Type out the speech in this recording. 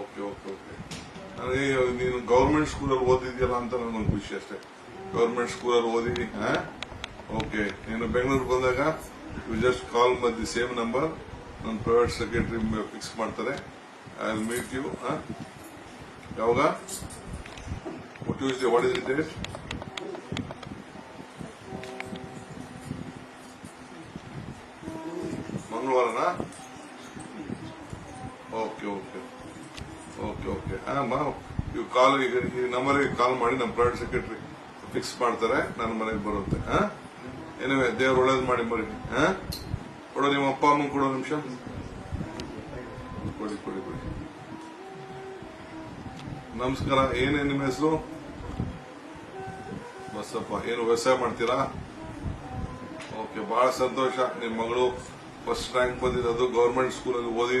Okay okay okay ನೀನು government ಸ್ಕೂಲಲ್ಲಿ ಓದಿದ್ಯಲ್ಲ ಅಂತ ನನಗೊಂದು ಖುಷಿ ಅಷ್ಟೇ. ಗೌರ್ಮೆಂಟ್ ಸ್ಕೂಲಲ್ಲಿ ಓದಿ ಓಕೆ ನೀನು ಬೆಂಗಳೂರು ಬಂದಾಗ you just call the same number ನನ್ನ ಪ್ರೈವೇಟ್ ಸೆಕ್ರೆಟರಿ ಫಿಕ್ಸ್ ಮಾಡ್ತಾರೆ. ಐ ವಿಲ್ ಮೀಟ್ ಯು ಯಾವಾಗ? ಟ್ಯೂಸ್ಡೇ ವಾಟ್ ಇಸ್ ಡೇಟ್ ಮಂಗಳವಾರನಾ? ಓಕೆ ಓಕೆ ಓಕೆ ಓಕೆ ಇವು ಕಾಲ್ ಈಗ ಈ ನಂಬರಿಗೆ ಕಾಲ್ ಮಾಡಿ ನಮ್ಮ ಪ್ರೈವೇಟ್ ಸೆಕ್ರೆಟರಿ ಫಿಕ್ಸ್ ಮಾಡ್ತಾರೆ, ನನ್ನ ಮನೆಗೆ ಬರುತ್ತೆ. ಹಾಂ ಏನಿವೆ ದೇವ್ರು ಒಳ್ಳೇದು ಮಾಡಿ ಮರಿ. ಹಾಂ ಕೊಡೋ, ನಿಮ್ಮ ಅಪ್ಪ ಅಮ್ಮ ಕೊಡೋ ನಿಮಿಷ. ಕೊಡಿ ಕೊಡಿ ಕೊಡಿ. ನಮಸ್ಕಾರ ಏನೇ ನಿಮ್ಮ ಹೆಸರು? ಬಸ್ಸಪ್ಪ ಏನು ವ್ಯವಸಾಯ ಮಾಡ್ತೀರಾ? ಓಕೆ ಬಹಳ ಸಂತೋಷ. ನಿಮ್ಮ ಮಗಳು ಫಸ್ಟ್ ರ್ಯಾಂಕ್ ಬಂದಿರೋದು ಗೌರ್ಮೆಂಟ್ ಸ್ಕೂಲಲ್ಲಿ ಓದಿ.